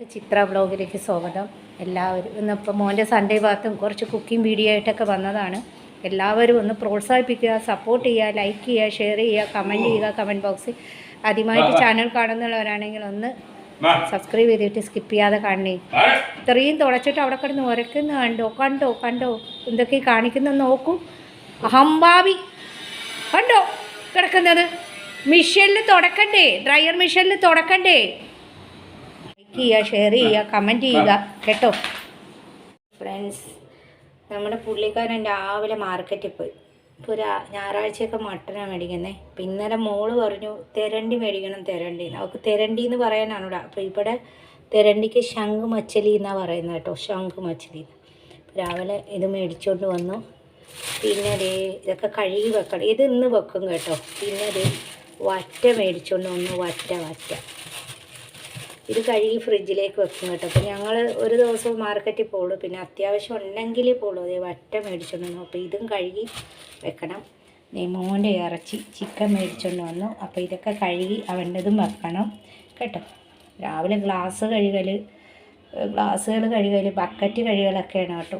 ചിത്ര വ്ളോഗിലേക്ക് സ്വാഗതം. എല്ലാവരും ഇന്നിപ്പോൾ മോന്റെ സൺഡേ ഭാഗത്തും കുറച്ച് കുക്കിംഗ് വീഡിയോ ആയിട്ടൊക്കെ വന്നതാണ്. എല്ലാവരും ഒന്ന് പ്രോത്സാഹിപ്പിക്കുക സപ്പോർട്ട് ചെയ്യുക ലൈക്ക് ചെയ്യുക ഷെയർ ചെയ്യുക കമന്റ് ചെയ്യുക കമന്റ് ബോക്സിൽ ആദ്യമായിട്ട് ചാനൽ കാണുന്നവരാണെങ്കിൽ ഒന്ന് സബ്സ്ക്രൈബ് ചെയ്തിട്ട് സ്കിപ്പ് ചെയ്യാതെ കാണണേ. ഇത്രയും തുടച്ചിട്ട് അവിടെ കിടന്ന് ഉരക്കുന്ന കണ്ടോ കണ്ടോ കണ്ടോ? എന്തൊക്കെ കാണിക്കുന്ന നോക്കൂ. അഹംഭാവി. കണ്ടോ? കിടക്കുന്നത്. മിഷനിൽ തുടക്കണ്ടേ? ഡ്രയർ മിഷനിൽ തുടക്കണ്ടേ? ലൈക്ക് ചെയ്യുക ഷെയർ ചെയ്യുക കമന്റ് ചെയ്യുക. കേട്ടോ? ഫ്രണ്ട്സ് നമ്മുടെ പുള്ളിക്കാരൻ രാവിലെ മാർക്കറ്റിൽ പോയി. ഇപ്പോൾ ഒരു ഞായറാഴ്ചയൊക്കെ മട്ടനാണ് മേടിക്കുന്നത് അപ്പം ഇന്നലെ മോൾ പറഞ്ഞു തെരണ്ടി മേടിക്കണം തെരണ്ടി. അവൾക്ക് തെരണ്ടി എന്ന് പറയാനാണ് ഇവിടെ അപ്പോൾ ഇവിടെ തെരണ്ടിക്ക് ശംഖ് മച്ചലി എന്നാണ് പറയുന്നത് കേട്ടോ ശംഖ് മച്ചലി. രാവിലെ ഇത് മേടിച്ചുകൊണ്ട് വന്നു. പിന്നെ ദേ ഇതൊക്കെ കഴുകി വെക്കണം. ഇത് ഇന്ന് വെക്കും കേട്ടോ. പിന്നെ ദേ വറ്റ മേടിച്ചുകൊണ്ട് വന്നു വറ്റ വറ്റ. ഇത് കഴുകി ഫ്രിഡ്ജിലേക്ക് വെക്കും കേട്ടോ. അപ്പോൾ ഞങ്ങൾ ഒരു ദിവസം മാർക്കറ്റിൽ പോകുള്ളൂ പിന്നെ അത്യാവശ്യം ഉണ്ടെങ്കിൽ പോകുള്ളൂ അതേ വറ്റ മേടിച്ചുകൊണ്ട് വന്നു. അപ്പോൾ ഇതും കഴുകി വെക്കണം. മോന്റെ ഇറച്ചി ചിക്കൻ മേടിച്ചുകൊണ്ട് വന്നു. അപ്പോൾ ഇതൊക്കെ കഴുകി അവന്റെതും വെക്കണം കേട്ടോ. രാവിലെ ഗ്ലാസ് കഴുകൽ ഗ്ലാസ്സുകൾ കഴുകൽ ബക്കറ്റ് കഴുകലൊക്കെയാണ് കേട്ടോ.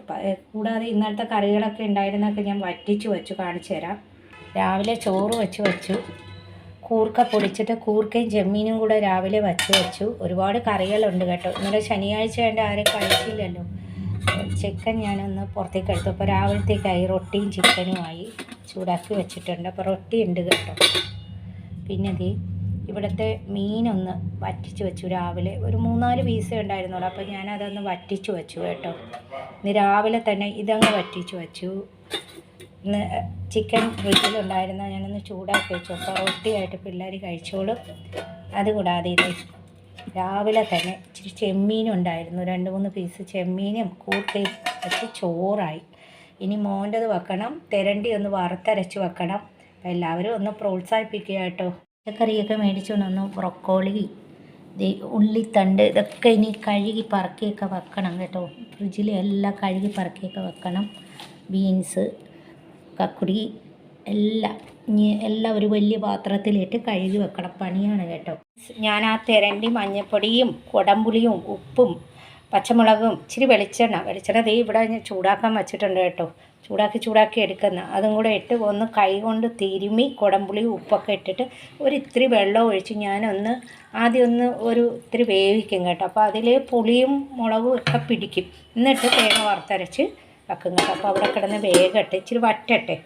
കൂടാതെ ഇന്നലത്തെ കറികളൊക്കെ ഉണ്ടായിരുന്നൊക്കെ ഞാൻ വറ്റിച്ച് വെച്ചു കാണിച്ചു തരാം. രാവിലെ ചോറ് വെച്ച് വെച്ചു. കൂർക്ക പൊടിച്ചിട്ട് കൂർക്കയും ചെമ്മീനും കൂടെ രാവിലെ വച്ച് വെച്ചു. ഒരുപാട് കറികളുണ്ട് കേട്ടോ. ഇന്നലെ ശനിയാഴ്ച വേണ്ട ആരും കഴിച്ചില്ലല്ലോ. ചിക്കൻ ഞാനൊന്ന് പുറത്തേക്ക് എടുത്തു. അപ്പോൾ രാവിലത്തേക്കായി റൊട്ടിയും ചിക്കനുമായി ചൂടാക്കി വെച്ചിട്ടുണ്ട്. അപ്പോൾ റൊട്ടി ഉണ്ട് കേട്ടോ. പിന്നെ ദേ ഇവിടുത്തെ മീനൊന്ന് വറ്റിച്ച് വെച്ചു രാവിലെ. ഒരു മൂന്നാൽ പീസേ ഉണ്ടായിരുന്നുള്ളൂ. അപ്പോൾ ഞാനതൊന്ന് വറ്റിച്ച് വെച്ചു കേട്ടോ. ഇന്ന് രാവിലെ തന്നെ ഇതങ്ങ് വറ്റിച്ച് വെച്ചു. ഇന്ന് ചിക്കൻ ഫ്രിഡ്ജിലുണ്ടായിരുന്ന ഞാനൊന്ന് ചൂടാക്കി വെച്ചു. അപ്പോൾ റൊട്ടിയായിട്ട് പിള്ളേർ കഴിച്ചോളും. അതുകൂടാതെ ഇത് രാവിലെ തന്നെ ഇച്ചിരി ചെമ്മീനും ഉണ്ടായിരുന്നു രണ്ട് മൂന്ന് പീസ് ചെമ്മീനും കൂട്ടി വെച്ച് ചോറായി. ഇനി മോന്റെത് വെക്കണം. തിരണ്ടി ഒന്ന് വറുത്തരച്ച് വെക്കണം. എല്ലാവരും ഒന്ന് പ്രോത്സാഹിപ്പിക്കുക കേട്ടോ. പച്ചക്കറിയൊക്കെ മേടിച്ചുകൊണ്ട് വന്നു ബ്രൊക്കോളി ഉള്ളിത്തണ്ട് ഇതൊക്കെ ഇനി കഴുകി പറക്കിയൊക്കെ വെക്കണം കേട്ടോ. ഫ്രിഡ്ജിൽ എല്ലാം കഴുകി പറക്കിയൊക്കെ വെക്കണം. ബീൻസ് കക്കുടി എല്ലാം ഇനി എല്ലാം ഒരു വലിയ പാത്രത്തിലിട്ട് കഴുകി വെക്കണം. പണിയാണ് കേട്ടോ. ഞാൻ ആ തിരണ്ടി മഞ്ഞപ്പൊടിയും കുടംപുളിയും ഉപ്പും പച്ചമുളകും ഇച്ചിരി വെളിച്ചെണ്ണ വെളിച്ചെണ്ണ തീ ഇവിടെ ചൂടാക്കാൻ വെച്ചിട്ടുണ്ട് കേട്ടോ. ചൂടാക്കി ചൂടാക്കി എടുക്കുന്ന അതും കൂടെ ഇട്ട് ഒന്ന് കൈ കൊണ്ട് തിരുമ്മി കുടംപുളി ഉപ്പൊക്കെ ഇട്ടിട്ട് ഒരു ഇത്തിരി വെള്ളം ഒഴിച്ച് ഞാനൊന്ന് ആദ്യം ഒന്ന് ഒരു ഇത്തിരി വേവിക്കും കേട്ടോ. അപ്പോൾ അതിൽ പുളിയും മുളകും ഒക്കെ പിടിക്കും. എന്നിട്ട് തേങ്ങ വറുത്തരച്ച് വെക്കും കേട്ടോ അപ്പോൾ അവിടെ കിടന്ന് വേഗട്ടെ ഇച്ചിരി വറ്റട്ടെ.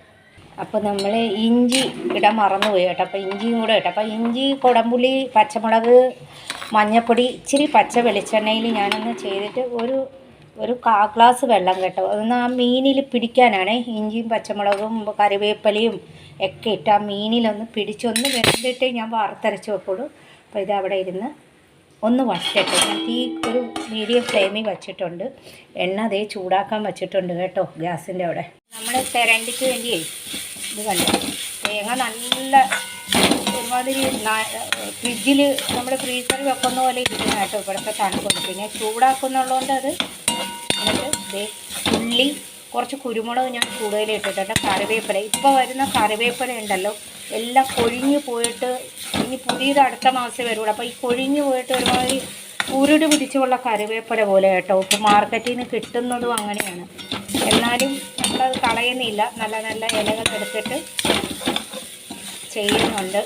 അപ്പോൾ നമ്മൾ ഇഞ്ചി ഇടാൻ മറന്നുപോയി കേട്ടോ. അപ്പോൾ ഇഞ്ചിയും കൂടെ ഇട്ടോ. അപ്പോൾ ഇഞ്ചി കുടംപുളി പച്ചമുളക് മഞ്ഞൾപ്പൊടി ഇച്ചിരി പച്ച വെളിച്ചെണ്ണയിൽ ഞാനൊന്ന് ചെയ്തിട്ട് ഒരു ഒരു കാ ഗ്ലാസ് വെള്ളം കേട്ടോ. അതൊന്ന് ആ മീനിൽ പിടിക്കാനാണ്. ഇഞ്ചിയും പച്ചമുളകും കറിവേപ്പിലയും ഒക്കെ ഇട്ട് ആ മീനിലൊന്ന് പിടിച്ചൊന്ന് വെന്തിട്ട് ഞാൻ വറുത്തരച്ച് വെക്കുള്ളൂ. അപ്പോൾ ഇത് അവിടെ ഇരുന്ന് ഒന്ന് വറ്റട്ടെ ഞാൻ തീ ഒരു മീഡിയം ഫ്ലെയിമിൽ വെച്ചിട്ടുണ്ട്. എണ്ണ അതേ ചൂടാക്കാൻ വെച്ചിട്ടുണ്ട് കേട്ടോ ഗ്യാസിന്റെ അവിടെ. നമ്മൾ തെരണ്ടിക്ക് വേണ്ടിയേ ഇത് കണ്ട? തേങ്ങ നല്ല ഒരുമാതിരി ഫ്രിഡ്ജിൽ നമ്മൾ ഫ്രീസറിൽ വെക്കുന്ന പോലെ ഇരിക്കുന്ന കേട്ടോ ഇവിടുത്തെ തണുപ്പുണ്ട് പിന്നെ ചൂടാക്കുന്നുള്ളതുകൊണ്ട് അത് ഉള്ളി കുറച്ച് കുരുമുളക് ഞാൻ കൂടുതൽ ഇട്ടിട്ടുണ്ട് കറിവേപ്പില. ഇപ്പോൾ വരുന്ന കറിവേപ്പില ഉണ്ടല്ലോ എല്ലാം കൊഴിഞ്ഞു പോയിട്ട് ഇനി പുതിയത് അടുത്ത മാസം വരുള്ളൂ. അപ്പോൾ ഈ കൊഴിഞ്ഞു പോയിട്ട് ഒരുമാതിരി ഉരുട് പിടിച്ചുള്ള കറിവേപ്പില പോലെ കേട്ടോ. ഇപ്പോൾ മാർക്കറ്റിൽ നിന്ന് കിട്ടുന്നതും അങ്ങനെയാണ്. എന്നാലും നമ്മളത് കളയുന്നില്ല. നല്ല നല്ല ഇലകൾ എടുത്തിട്ട് ചെയ്യുന്നുണ്ട്.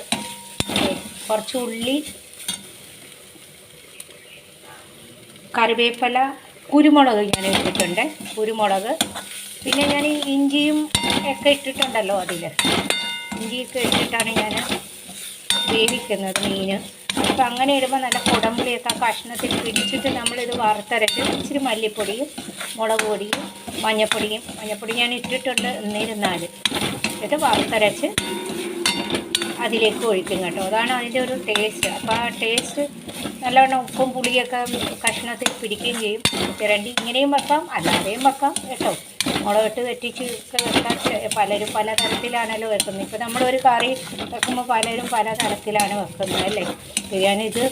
കുറച്ച് ഉള്ളി കറിവേപ്പില കുരുമുളക് ഞാൻ ഇട്ടിട്ടുണ്ട്. കുരുമുളക് പിന്നെ ഞാൻ ഈ ഇഞ്ചിയും ഒക്കെ ഇട്ടിട്ടുണ്ടല്ലോ അതിൽ. ഇഞ്ചിയൊക്കെ ഇട്ടിട്ടാണ് ഞാൻ വേവിക്കുന്നത് മീൻ. അപ്പം അങ്ങനെ ഇടുമ്പോൾ നല്ല കുടമ്പുളിയൊക്കെ കഷ്ണത്തിൽ പിടിച്ചിട്ട് നമ്മളിത് വറുത്തരച്ച് ഇച്ചിരി മല്ലിപ്പൊടിയും മുളക് പൊടിയും മഞ്ഞപ്പൊടിയും മഞ്ഞപ്പൊടി ഞാൻ ഇട്ടിട്ടുണ്ട് എന്നിരുന്നാൽ. ഇത് വറുത്തരച്ച് അതിലേക്ക് ഒഴിക്കും കേട്ടോ. അതാണ് അതിന്റെ ഒരു ടേസ്റ്റ്. അപ്പോൾ ആ ടേസ്റ്റ് നല്ലവണ്ണം ഉപ്പും പുളിയൊക്കെ കഷ്ണത്തിൽ പിടിക്കുകയും ചെയ്യും. ചിരണ്ടി ഇങ്ങനെയും വെക്കാം അല്ലാതെയും വെക്കാം കേട്ടോ. മുളകിട്ട് വെട്ടിച്ച് വെക്കാൻ പലരും പല തരത്തിലാണല്ലോ വെക്കുന്നത്. ഇപ്പോൾ നമ്മളൊരു കറി വെക്കുമ്പോൾ പലരും പല തരത്തിലാണ് വെക്കുന്നത് അല്ലേ? ബിരിയാണി ഇത്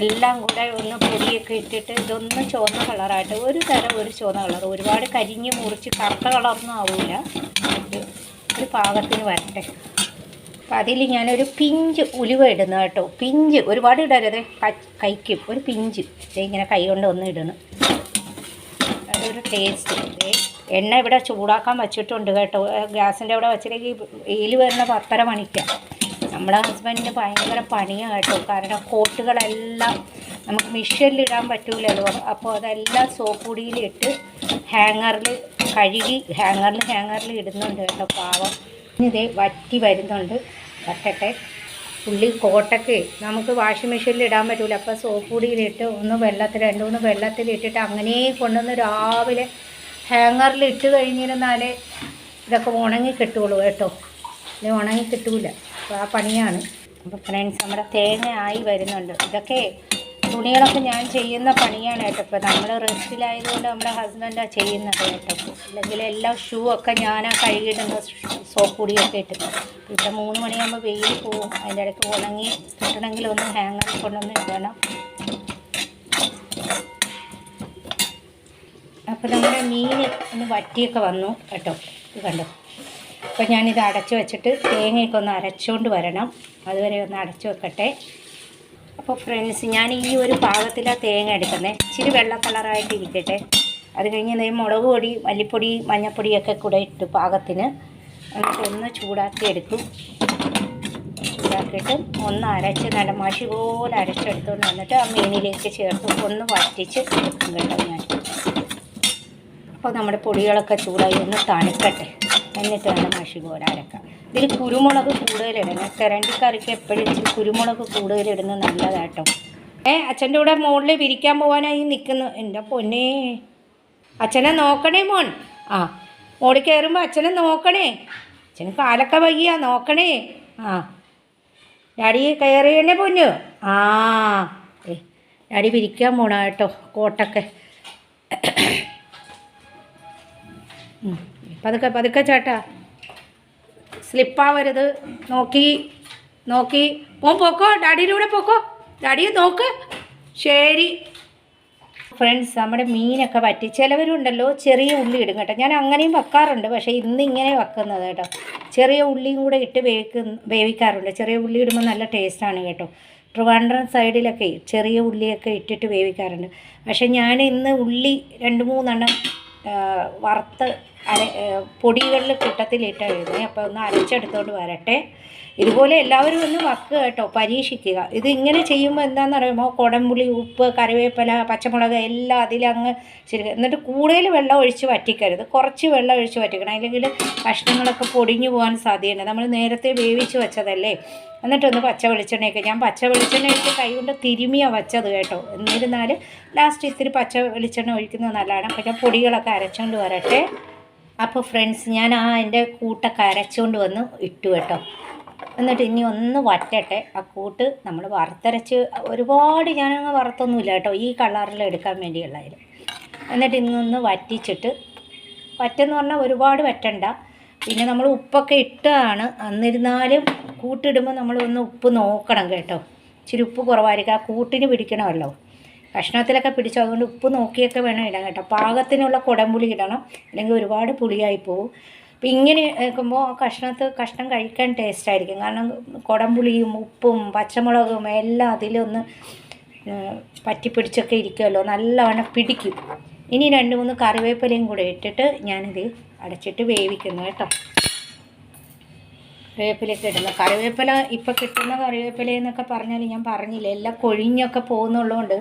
എല്ലാം കൂടെ ഒന്ന് പൊടിയൊക്കെ ഇട്ടിട്ട് ഇതൊന്ന് ചുവന്ന കളറായിട്ട് ഒരു തരം ഒരു ചുവന്ന കളർ. ഒരുപാട് കരിഞ്ഞ് മുറിച്ച് കറുത്ത കളറൊന്നും ആവില്ല ഒരു പാകത്തിന് വരട്ടെ. അപ്പം അതിൽ ഞാനൊരു പിഞ്ച് ഉലുവ ഇടുന്നു കേട്ടോ. പിഞ്ച് ഒരുപാട് ഇടരുത് കൈക്കും. ഒരു പിഞ്ച്. ഇങ്ങനെ കൈ കൊണ്ട് ഒന്ന് ഇടുന്നു അതൊരു ടേസ്റ്റ് ഉണ്ട് എണ്ണ ഇവിടെ ചൂടാക്കാൻ വെച്ചിട്ടുണ്ട് കേട്ടോ. ഗ്യാസിന്റെ അവിടെ വെച്ചില്ലെങ്കിൽ വെയിൽ വരുന്ന പത്തര മണിക്കാണ് നമ്മുടെ ഹസ്ബൻഡിന് ഭയങ്കര പണിയാണ് കേട്ടോ. കാരണം കോട്ടുകളെല്ലാം നമുക്ക് മിഷ്യനിലിടാൻ പറ്റൂലല്ലോ. അപ്പോൾ അതെല്ലാം സോപ്പ് പൊടിയിലിട്ട് ഹാങ്ങറിൽ കഴുകി ഹാങ്ങറിൽ ഹാങ്ങറിൽ ഇടുന്നുണ്ട് കേട്ടോ പാവം. ഇതേ വറ്റി വരുന്നുണ്ട്. വറ്റട്ടെ. ഉള്ളി കോട്ടക്ക് നമുക്ക് വാഷിംഗ് മെഷീനിൽ ഇടാൻ പറ്റില്ല അപ്പോൾ സോപ്പ് പൊടിയിലിട്ട് ഒന്ന് വെള്ളത്തിൽ രണ്ട് മൂന്ന് വെള്ളത്തിലിട്ടിട്ട് അങ്ങനെ കൊണ്ടുവന്ന് രാവിലെ ഹാങ്ങറിൽ ഇട്ട് കഴിഞ്ഞിരുന്നാലേ ഇതൊക്കെ ഉണങ്ങി കിട്ടുള്ളൂ കേട്ടോ. ഇത് ഉണങ്ങി കിട്ടൂല. അപ്പോൾ ആ പണിയാണ്. അപ്പോൾ ഫ്രണ്ട്സ് നമ്മുടെ തേങ്ങ ആയി വരുന്നുണ്ട്. ഇതൊക്കെ തുണികളൊക്കെ ഞാൻ ചെയ്യുന്ന പണിയാണ് കേട്ടോ. ഇപ്പോൾ നമ്മൾ റെസ്റ്റിലായതുകൊണ്ട് നമ്മുടെ ഹസ്ബൻഡാണ് ചെയ്യുന്നത് കേട്ടോ. അല്ലെങ്കിൽ എല്ലാ ഷൂ ഒക്കെ ഞാനാ കഴുകിയിടുന്ന സോപ്പ് പൊടിയൊക്കെ ഇട്ട്. ഇവിടെ മൂന്ന് മണിയാകുമ്പോൾ വെയിൽ പോവും അതിന്റെ ഇടയ്ക്ക് ഉണങ്ങി കിട്ടണമെങ്കിൽ ഒന്ന് ഹാങ്ങർ കൊണ്ടൊന്ന് ഇടണം. അപ്പോൾ നമ്മുടെ മീൻ ഒന്ന് വറ്റിയൊക്കെ വന്നു കേട്ടോ. ഇത് കണ്ടോ? അപ്പോൾ ഞാനിത് അടച്ചു വെച്ചിട്ട് തേങ്ങയൊക്കെ ഒന്ന് അരച്ചുകൊണ്ട് വരണം. അതുവരെ ഒന്ന് അടച്ചു വെക്കട്ടെ. അപ്പോൾ ഫ്രണ്ട്സ് ഞാൻ ഈ ഒരു പാകത്തിലാണ് തേങ്ങ എടുക്കുന്നത് ഇച്ചിരി വെള്ള കളറായിട്ട് ഇരിക്കട്ടെ. അത് കഴിഞ്ഞ് മുളക് പൊടി മല്ലിപ്പൊടി മഞ്ഞൾപ്പൊടിയൊക്കെ കൂടെ ഇട്ട് പാകത്തിന്. എന്നിട്ട് ഒന്ന് ചൂടാക്കി എടുക്കും. ചൂടാക്കിയിട്ട് ഒന്ന് അരച്ച് നല്ല മഷി പോലെ അരച്ചെടുത്തുകൊണ്ട് വന്നിട്ട് ആ മീനിലേക്ക് ചേർത്ത് ഒന്ന് വറ്റിച്ച് എടുക്കും കേട്ടോ ഞാൻ. അപ്പോൾ നമ്മുടെ പൊടികളൊക്കെ ചൂടായി ഒന്ന് തണുക്കട്ടെ. എന്നിട്ട് വേണം മഷി പോലെ അരക്കാം ഇതിൽ കുരുമുളക് കൂടുതലിടണം കറിക്ക് എപ്പോഴും ഇച്ചിരി കുരുമുളക് കൂടുതലിടുന്നത് നല്ലതാട്ടോ. ഏ അച്ഛന്റെ കൂടെ മുകളിൽ വിരിക്കാൻ പോകാനായി നിൽക്കുന്നു എന്റെ പൊന്നേ. അച്ഛനെ നോക്കണേ മോൻ. ആ മോളിൽ കയറുമ്പോൾ അച്ഛനെ നോക്കണേ. അച്ഛന് കാലൊക്കെ വയ്യ നോക്കണേ. ആ. ഡാഡി കയറിയണേ പൊന്നു. ആ ഏ ഡാഡി വിരിക്കാൻ പോണ കേട്ടോ കോട്ടൊക്കെ. പതുക്കെ പതുക്കെ ചേട്ടാ. സ്ലിപ്പാവരുത്. നോക്കി നോക്കി. മോൻ പോക്കോ? ഡാഡിയുടെ കൂടെ പോക്കോ? ഡാഡിയെ നോക്ക്. ശരി. ഫ്രണ്ട്സ് നമ്മുടെ മീനൊക്കെ പറ്റി. ചിലവരുണ്ടല്ലോ ചെറിയ ഉള്ളി ഇടും കേട്ടോ. ഞാൻ അങ്ങനെയും വെക്കാറുണ്ട് പക്ഷേ ഇന്ന് ഇങ്ങനെ വെക്കുന്നത് കേട്ടോ. ചെറിയ ഉള്ളിയും കൂടെ ഇട്ട് വേവിക്കുന്ന വേവിക്കാറുണ്ട്. ചെറിയ ഉള്ളി ഇടുമ്പോൾ നല്ല ടേസ്റ്റാണ് കേട്ടോ. ട്രിവാൻഡ്രം സൈഡിലൊക്കെ ചെറിയ ഉള്ളിയൊക്കെ ഇട്ടിട്ട് വേവിക്കാറുണ്ട്. പക്ഷേ ഞാൻ ഇന്ന് ഉള്ളി രണ്ട് മൂന്നെണ്ണം വറുത്ത് അര പൊടികളിൽ കൂട്ടത്തിലിട്ട് എഴുതുന്നത് അപ്പോൾ ഒന്ന് അരച്ചെടുത്തോണ്ട് വരട്ടെ. ഇതുപോലെ എല്ലാവരും ഒന്ന് വക്കുക കേട്ടോ പരീക്ഷിക്കുക. ഇത് ഇങ്ങനെ ചെയ്യുമ്പോൾ എന്താണെന്ന് പറയുമ്പോൾ കുടംപുളി ഉപ്പ് കറിവേപ്പില പച്ചമുളക് എല്ലാം അതിലങ്ങ് ശരി എന്നിട്ട് കൂടുതൽ വെള്ളം ഒഴിച്ച് വറ്റിക്കരുത്. കുറച്ച് വെള്ളം ഒഴിച്ച് വറ്റിക്കണം. അല്ലെങ്കിൽ കഷ്ണങ്ങളൊക്കെ പൊടിഞ്ഞു പോകാൻ സാധ്യതയുണ്ട്. നമ്മൾ നേരത്തെ വേവിച്ച് വെച്ചതല്ലേ? എന്നിട്ടൊന്ന് പച്ച വെളിച്ചെണ്ണയൊക്കെ ഞാൻ പച്ച വെളിച്ചെണ്ണയൊക്കെ കൈകൊണ്ട് തിരുമിയാണ് വെച്ചത് കേട്ടോ. എന്നിരുന്നാൽ ലാസ്റ്റ് ഇത്തിരി പച്ച വെളിച്ചെണ്ണ ഒഴിക്കുന്നത് നല്ലതാണ്. അപ്പോൾ ഞാൻ പൊടികളൊക്കെ അരച്ചുകൊണ്ട് വരട്ടെ. അപ്പോൾ ഫ്രണ്ട്സ് ഞാൻ ആ എന്റെ കൂട്ടൊക്കെ അരച്ചുകൊണ്ട് വന്ന് ഇട്ടു കേട്ടോ. എന്നിട്ട് ഇനി ഒന്ന് വറ്റട്ടെ. ആ കൂട്ട് നമ്മൾ വറുത്തരച്ച് ഒരുപാട് ഞാനങ്ങ് വറുത്തൊന്നുമില്ല കേട്ടോ. ഈ കളറിൽ എടുക്കാൻ വേണ്ടിയുള്ളതിൽ എന്നിട്ട് ഇന്നൊന്ന് വറ്റിച്ചിട്ട് വറ്റെന്ന് പറഞ്ഞാൽ ഒരുപാട് വറ്റണ്ട. പിന്നെ നമ്മൾ ഉപ്പൊക്കെ ഇട്ടതാണ് എന്നിരുന്നാലും കൂട്ടിടുമ്പോൾ നമ്മളൊന്ന് ഉപ്പ് നോക്കണം കേട്ടോ. ഇച്ചിരി ഉപ്പ് കുറവായിരിക്കും. ആ കൂട്ടിന് പിടിക്കണമല്ലോ. കഷ്ണത്തിലൊക്കെ പിടിച്ചു അതുകൊണ്ട് ഉപ്പ് നോക്കിയൊക്കെ വേണം ഇടാൻ കേട്ടോ. പാകത്തിനുള്ള കുടംപുളി ഇടണം. അല്ലെങ്കിൽ ഒരുപാട് പുളിയായി പോകും അപ്പം ഇങ്ങനെ വെക്കുമ്പോൾ കഷ്ണത്ത് കഷ്ണം കഴിക്കാൻ ടേസ്റ്റ് ആയിരിക്കും. കാരണം കുടംപുളിയും ഉപ്പും പച്ചമുളകും എല്ലാം അതിലൊന്ന് പറ്റിപ്പിടിച്ചൊക്കെ ഇരിക്കുമല്ലോ. നല്ലവണ്ണം പിടിക്കും. ഇനി രണ്ട് മൂന്ന് കറിവേപ്പിലയും കൂടെ ഇട്ടിട്ട് ഞാനിത് അടച്ചിട്ട് വേവിക്കുന്നു കേട്ടോ. കറിവേപ്പിലയൊക്കെ ഇടുന്നു കറിവേപ്പില ഇപ്പം കിട്ടുന്ന കറിവേപ്പില എന്നൊക്കെ പറഞ്ഞാൽ ഞാൻ പറഞ്ഞില്ല എല്ലാം കൊഴിഞ്ഞൊക്കെ പോകുന്നുള്ളതുകൊണ്ട്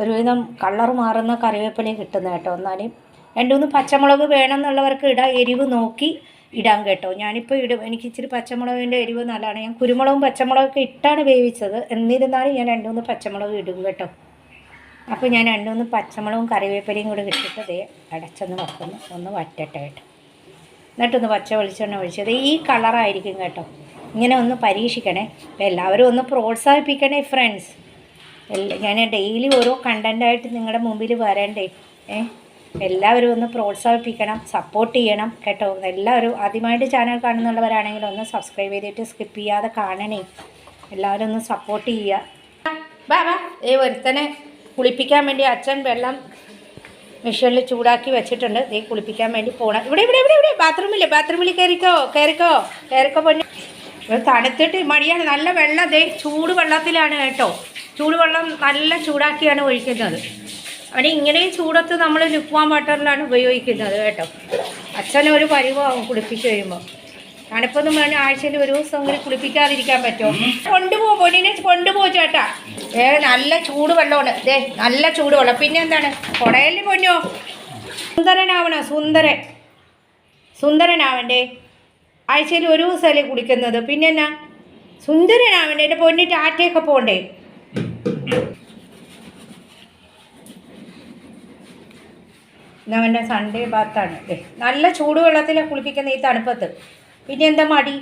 ഒരുവിധം കളർ മാറുന്ന കറിവേപ്പില കിട്ടുന്ന കേട്ടോ. എന്നാലും രണ്ട് മൂന്ന് പച്ചമുളക് വേണമെന്നുള്ളവർക്ക് ഇടാം എരിവ് നോക്കി ഇടാൻ കേട്ടോ. ഞാനിപ്പോൾ ഇടും. എനിക്ക് ഇച്ചിരി പച്ചമുളകിന്റെ എരിവ് നല്ലതാണ്. ഞാൻ കുരുമുളകും പച്ചമുളകൊക്കെ ഇട്ടാണ് വേവിച്ചത്. എന്നിരുന്നാലും ഞാൻ രണ്ട് മൂന്ന് പച്ചമുളക് ഇടും കേട്ടോ. അപ്പോൾ ഞാൻ രണ്ട് മൂന്ന് പച്ചമുളകും കറിവേപ്പിലയും കൂടെ ഇട്ടിട്ട് ദേ അടച്ചൊന്ന് വെക്കുന്നു. ഒന്ന് വറ്റട്ടെ കേട്ടോ. എന്നിട്ടൊന്ന് പച്ച വെളിച്ചെണ്ണ ഒഴിച്ചത് ഈ കളറായിരിക്കും കേട്ടോ. ഇങ്ങനെ ഒന്ന് പരീക്ഷിക്കണേ. എല്ലാവരും ഒന്ന് പ്രോത്സാഹിപ്പിക്കണേ ഫ്രണ്ട്സ് എല്ലാ ഞാൻ ഡെയിലി ഓരോ കണ്ടന്റായിട്ട് നിങ്ങളുടെ മുമ്പിൽ വരണ്ടേ? ഏ? എല്ലാവരും ഒന്ന് പ്രോത്സാഹിപ്പിക്കണം സപ്പോർട്ട് ചെയ്യണം കേട്ടോ. എല്ലാവരും ആദ്യമായിട്ട് ചാനൽ കാണുന്നുള്ളവരാണെങ്കിൽ ഒന്ന് സബ്സ്ക്രൈബ് ചെയ്തിട്ട് സ്കിപ്പ് ചെയ്യാതെ കാണണേ. എല്ലാവരും ഒന്ന് സപ്പോർട്ട് ചെയ്യുക ബാബാ ഈ ഒരുത്തനെ കുളിപ്പിക്കാൻ വേണ്ടി അച്ഛൻ വെള്ളം മെഷീനിൽ ചൂടാക്കി വെച്ചിട്ടുണ്ട്. ദേ കുളിപ്പിക്കാൻ വേണ്ടി പോകണം ഇവിടെ ഇവിടെ ഇവിടെ ഇവിടെ. ബാത്റൂമില്ലേ ബാത്റൂമിൽ കയറിക്കോ കയറിക്കോ കയറിക്കോ പൊന്നു. തണുത്തിട്ട് മടിയാണ്. നല്ല വെള്ളം. ദേ ചൂട് വെള്ളത്തിലാണ് കേട്ടോ. ചൂടുവെള്ളം നല്ല ചൂടാക്കിയാണ് ഒഴിക്കുന്നത്. അവിടെ ഇങ്ങനെയും ചൂടത്ത് നമ്മൾ ലുക്വാൻ വാട്ടറിലാണ് ഉപയോഗിക്കുന്നത് കേട്ടോ. അച്ഛനൊരു പരിവാകും കുളിപ്പിച്ച് കഴിയുമ്പോൾ തണുപ്പൊന്നും വേണം ആഴ്ചയിൽ ഒരു ദിവസം കൂടി കുളിപ്പിക്കാതിരിക്കാൻ പറ്റുമോ? കൊണ്ടുപോ പൊന്നിനെ കൊണ്ടുപോ ചേട്ടാ. ഏ നല്ല ചൂട് വെള്ളമാണ് ദേ നല്ല ചൂട് വെള്ളം പിന്നെ എന്താണ്? കുടയല്ലേ പൊന്നോ? സുന്ദരനാവണോ? സുന്ദരൻ. സുന്ദരനാവണ്ടേ? ആഴ്ചയിൽ ഒരു ദിവസമല്ലേ കുളിക്കുന്നത്. പിന്നെ എന്നാ? സുന്ദരനാവണ്ടേ? എന്റെ പൊന്നിട്ട് ആറ്റയൊക്കെ പോണ്ടേ? ഇന്നവന്റെ സൺഡേ ബാത്താണ് അല്ലേ നല്ല ചൂടുവെള്ളത്തിലാണ് കുളിപ്പിക്കുന്ന ഈ തണുപ്പത്ത്. പിന്നെ എന്താ മടി?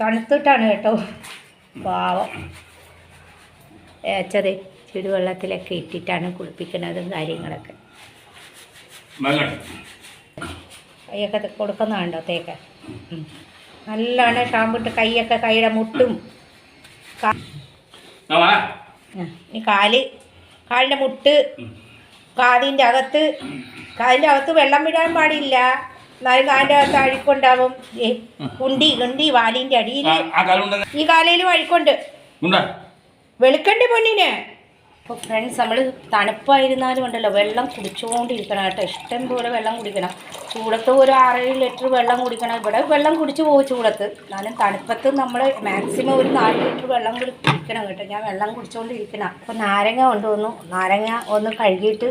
തണുത്തിട്ടാണ് കേട്ടോ. പാവം. ഏച്ചതേ ചൂടുവെള്ളത്തിലൊക്കെ ഇട്ടിട്ടാണ് കുളിപ്പിക്കുന്നതും കാര്യങ്ങളൊക്കെ. കൈയൊക്കെ കൊടുക്കുന്നതാണ്ടോ തേക്ക്? നല്ലതാണ് നല്ലോണം ഷാമ്പുട്ട് കൈയൊക്കെ കൈയുടെ മുട്ടും. ഈ കാൽ കാലിന്റെ മുട്ട് കാതിന്റെ അകത്ത് കാലിന്റെ അകത്ത് വെള്ളം വിടാൻ പാടില്ല. എന്നാലും കാലിന്റെ അകത്ത് അഴുക്കുണ്ടാവും. കുണ്ടി കുണ്ടി വാലിന്റെ അടിയിൽ ഈ കാലയിലും അഴുക്കുണ്ട്. വെളുക്കണ്ടി വെളുക്കണ്ടേ പൊന്നിന്? അപ്പോൾ ഫ്രണ്ട്സ് നമ്മൾ തണുപ്പായിരുന്നാലും ഉണ്ടല്ലോ വെള്ളം കുടിച്ചുകൊണ്ടിരിക്കണം കേട്ടോ. ഇഷ്ടം പോലെ വെള്ളം കുടിക്കണം. ചൂടത്ത് ഒരു ആറേഴ് ലിറ്റർ വെള്ളം കുടിക്കണം. ഇവിടെ വെള്ളം കുടിച്ച് പോകും ചൂടത്ത്. എന്നാലും തണുപ്പത്ത് നമ്മൾ മാക്സിമം ഒരു നാല് ലിറ്റർ വെള്ളം കൂടി കുടിക്കണം കേട്ടോ. ഞാൻ വെള്ളം കുടിച്ചുകൊണ്ടിരിക്കണം അപ്പോൾ നാരങ്ങ കൊണ്ടുവന്നു. നാരങ്ങ ഒന്ന് കഴുകിയിട്ട്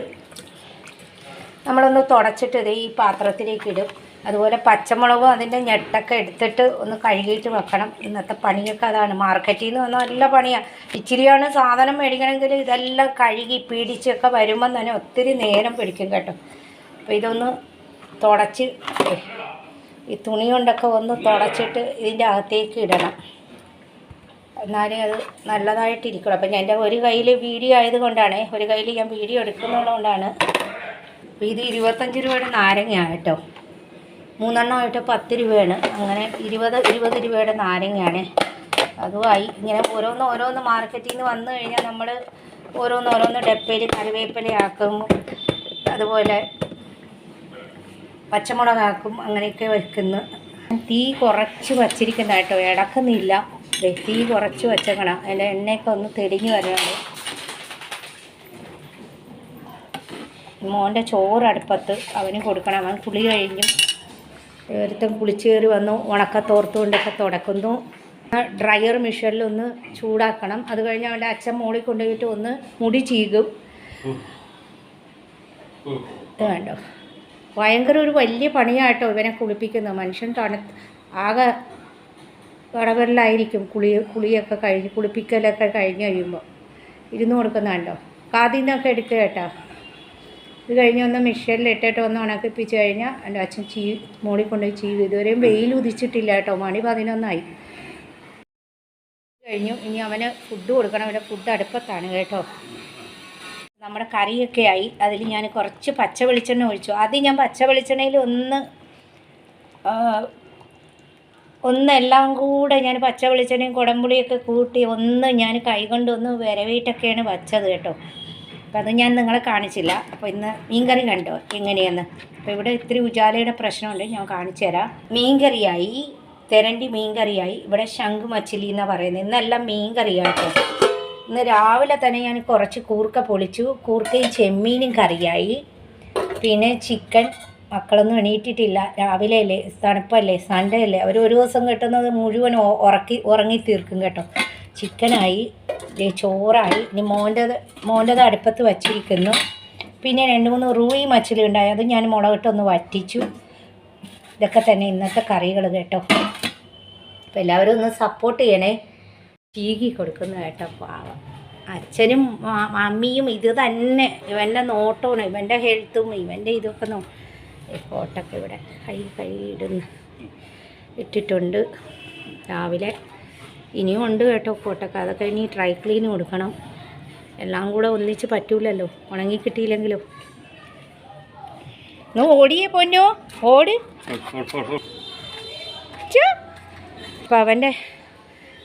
നമ്മളൊന്ന് തുടച്ചിട്ട് ഇത് ഈ പാത്രത്തിലേക്ക് ഇടും. അതുപോലെ പച്ചമുളകും അതിന്റെ ഞെട്ടൊക്കെ എടുത്തിട്ട് ഒന്ന് കഴുകിയിട്ട് വെക്കണം. ഇന്നത്തെ പണിയൊക്കെ അതാണ്. മാർക്കറ്റിൽ നിന്ന് വന്ന നല്ല പണിയാണ് ഇച്ചിരിയാണ് സാധനം മേടിക്കണമെങ്കിൽ ഇതെല്ലാം കഴുകി പിടിച്ചൊക്കെ വരുമ്പം തന്നെ ഒത്തിരി നേരം പിടിക്കും കേട്ടോ. അപ്പോൾ ഇതൊന്ന് തുടച്ച് ഈ തുണി കൊണ്ടൊക്കെ ഒന്ന് തുടച്ചിട്ട് ഇതിന്റെ അകത്തേക്ക് ഇടണം. എന്നാലേ അത് നല്ലതായിട്ടിരിക്കുള്ളൂ. അപ്പം എന്റെ ഒരു കയ്യിൽ വീഡിയോ ആയതുകൊണ്ടാണ് ഒരു കയ്യിൽ ഞാൻ വീഡിയോ എടുക്കുന്നതുകൊണ്ടാണ് അപ്പോൾ ഇത് ഇരുപത്തഞ്ച് രൂപയുടെ നാരങ്ങയാണ് കേട്ടോ. മൂന്നെണ്ണമായിട്ട് പത്ത് രൂപയാണ്. അങ്ങനെ ഇരുപത് ഇരുപത് രൂപയുടെ നാരങ്ങയാണ്. അതുമായി ഇങ്ങനെ ഓരോന്ന് ഓരോന്ന് മാർക്കറ്റിൽ നിന്ന് വന്നു കഴിഞ്ഞാൽ നമ്മൾ ഓരോന്ന് ഓരോന്ന് ഡപ്പയിൽ കറിവേപ്പിലയാക്കും. അതുപോലെ പച്ചമുളകാക്കും അങ്ങനെയൊക്കെ വയ്ക്കുന്നു തീ കുറച്ച് വച്ചിരിക്കുന്ന കേട്ടോ. ഇടക്കുന്നില്ല തീ കുറച്ച് വെച്ചേക്കണം. അതിന്റെ എണ്ണയൊക്കെ ഒന്ന് തെളിഞ്ഞ് വരണം. മോന്റെ ചോറ് അടുപ്പത്ത് അവന് കൊടുക്കണം. അവൻ കുളി കഴിഞ്ഞു. ഒരുത്തൻ കുളിച്ച് കയറി വന്നു ഉണക്കത്തോർത്ത് കൊണ്ടൊക്കെ തുടക്കുന്നു. ഡ്രയർ മെഷീനിൽ ഒന്ന് ചൂടാക്കണം. അത് കഴിഞ്ഞ് അവന്റെ അച്ഛൻ മോളിൽ കൊണ്ടുപോയിട്ട് ഒന്ന് മുടി ചീകും. വേണ്ടോ ഭയങ്കര ഒരു വലിയ പണിയാട്ടോ ഇവനെ കുളിപ്പിക്കുന്നത്. മനുഷ്യൻ തണു ആകെ കടവരിലായിരിക്കും കുളി കുളിയൊക്കെ കഴിഞ്ഞ് കുളിപ്പിക്കലൊക്കെ കഴിഞ്ഞ് കഴിയുമ്പോൾ ഇരുന്ന് കൊടുക്കുന്നുണ്ടോ കാതിൽ നിന്നൊക്കെ എടുക്കുക കേട്ടോ. ഇത് കഴിഞ്ഞ് ഒന്ന് മിഷനിൽ ഇട്ടിട്ട് ഒന്ന് ഉണക്കിപ്പിച്ച് കഴിഞ്ഞാൽ എന്റെ അച്ഛൻ ചീ മോളിൽ കൊണ്ടുപോയി ചീവ് ഇതുവരെയും വെയിൽ ഉദിച്ചിട്ടില്ല കേട്ടോ. മണി പതിനൊന്നായി. കഴിഞ്ഞു. ഇനി അവന് ഫുഡ് കൊടുക്കണം. അവന്റെ ഫുഡ് അടുപ്പത്താണ് കേട്ടോ. നമ്മുടെ കറിയൊക്കെ ആയി. അതിൽ ഞാൻ കുറച്ച് പച്ച വെളിച്ചെണ്ണ ഒഴിച്ചു. ആദ്യം ഞാൻ പച്ച വെളിച്ചെണ്ണയിൽ ഒന്ന് ഒന്നെല്ലാം കൂടെ ഞാൻ പച്ച വെളിച്ചെണ്ണയും കുടംപുളിയൊക്കെ കൂട്ടി ഒന്ന് ഞാൻ കൈകൊണ്ട് ഒന്ന് വിരവിയിട്ടൊക്കെയാണ് വച്ചത് കേട്ടോ. അപ്പം അത് ഞാൻ നിങ്ങളെ കാണിച്ചില്ല. അപ്പോൾ ഇന്ന് മീൻകറി കണ്ടോ? എങ്ങനെയെന്ന്? അപ്പോൾ ഇവിടെ ഇത്തിരി ഉജാലയുടെ പ്രശ്നമുണ്ട്. ഞാൻ കാണിച്ചു തരാം. മീൻകറിയായി തെരണ്ടി മീൻകറിയായി. ഇവിടെ ശംഖ് മച്ചിലി എന്നാണ് പറയുന്നത്. ഇന്നെല്ലാം മീൻകറിയാട്ടോ ഇന്ന് രാവിലെ തന്നെ ഞാൻ കുറച്ച് കൂർക്ക പൊളിച്ചു. കൂർക്കയും ചെമ്മീനും കറിയായി. പിന്നെ ചിക്കൻ മക്കളൊന്നും എണീറ്റിട്ടില്ല. രാവിലെ അല്ലേ? തണുപ്പല്ലേ? സൺഡേ അല്ലേ? അവർ ഒരു ദിവസം കിട്ടുന്നത് മുഴുവൻ ഉറക്കി ഉറങ്ങി തീർക്കും കേട്ടോ. ചിക്കനായി ചോറായി. ഇനി മോന്റെത് മോന്റെത് അടുപ്പത്ത് വച്ചിരിക്കുന്നു. പിന്നെ രണ്ട് മൂന്ന് റൂയി മച്ചിലി ഉണ്ടായി അത് ഞാൻ മുളകിട്ടൊന്ന് വറ്റിച്ചു. ഇതൊക്കെ തന്നെ ഇന്നത്തെ കറികൾ കേട്ടോ. അപ്പോൾ എല്ലാവരും ഒന്ന് സപ്പോർട്ട് ചെയ്യണേ. ചീകി കൊടുക്കുന്നു കേട്ടോ പാവം. അച്ഛനും അമ്മിയും ഇത് തന്നെ. ഇവന്റെ നോട്ടവും ഇവന്റെ ഹെൽത്തും ഇവന്റെ ഇതൊക്കെ നോ ഫോട്ടൊക്കെ ഇവിടെ കൈ കൈ ഇടുന്നു ഇട്ടിട്ടുണ്ട്. രാവിലെ ഇനിയും ഉണ്ട് കേട്ടോ ഫോട്ടൊക്കെ. അതൊക്കെ ഇനി ഡ്രൈ ക്ലീൻ കൊടുക്കണം. എല്ലാം കൂടെ ഒന്നിച്ച് പറ്റൂലല്ലോ. ഉണങ്ങി കിട്ടിയില്ലെങ്കിലും. നോ ഓടിയേ പൊന്നോ? ഓട്. അപ്പോൾ അവന്റെ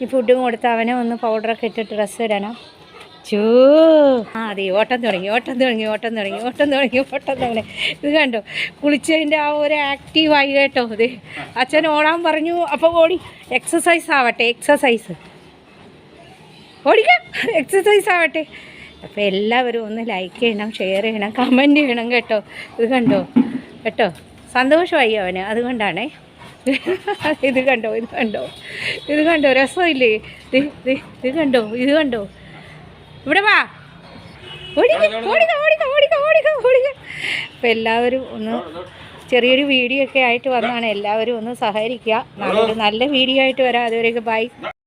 ഈ ഫുഡും കൊടുത്ത് അവനെ ഒന്ന് പൗഡറൊക്കെ ഇട്ട് ഡ്രസ്സ് ഇടണം. ചൂ ആ അതെ ഓട്ടം തുടങ്ങി ഓട്ടം തുടങ്ങി ഓട്ടം തുടങ്ങി ഓട്ടം തുടങ്ങി ഓട്ടം തുടങ്ങി. ഇത് കണ്ടോ? കുളിച്ചതിന്റെ ആ ഒരു ആക്റ്റീവായി കേട്ടോ ഇത്. അച്ഛൻ ഓടാൻ പറഞ്ഞു അപ്പോൾ ഓടി. എക്സസൈസ് ആവട്ടെ എക്സസൈസ് ഓടിക്ക. എക്സസൈസ് ആവട്ടെ. അപ്പോൾ എല്ലാവരും ഒന്ന് ലൈക്ക് ചെയ്യണം ഷെയർ ചെയ്യണം കമന്റ് ചെയ്യണം കേട്ടോ. ഇത് കണ്ടോ? കേട്ടോ? സന്തോഷമായി അവന് അതുകൊണ്ടാണേ. ഇത് കണ്ടോ ഇത് കണ്ടോ? ഇത് കണ്ടോ? രസമില്ലേ? ഇത് കണ്ടോ? ഇത് കണ്ടോ? ഇവിടെ വാ. ഓടിക്ക ഓടിക്ക ഓടിക്ക ഓടിക്ക ഓടിക്ക ഓടിക്ക. അപ്പം എല്ലാവരും ഒന്ന് ചെറിയൊരു വീഡിയോ ഒക്കെ ആയിട്ട് വന്നാണ്. എല്ലാവരും ഒന്ന് സഹകരിക്കുക. നല്ല വീഡിയോ ആയിട്ട് വരാം. അതുവരെയൊക്കെ ബൈ.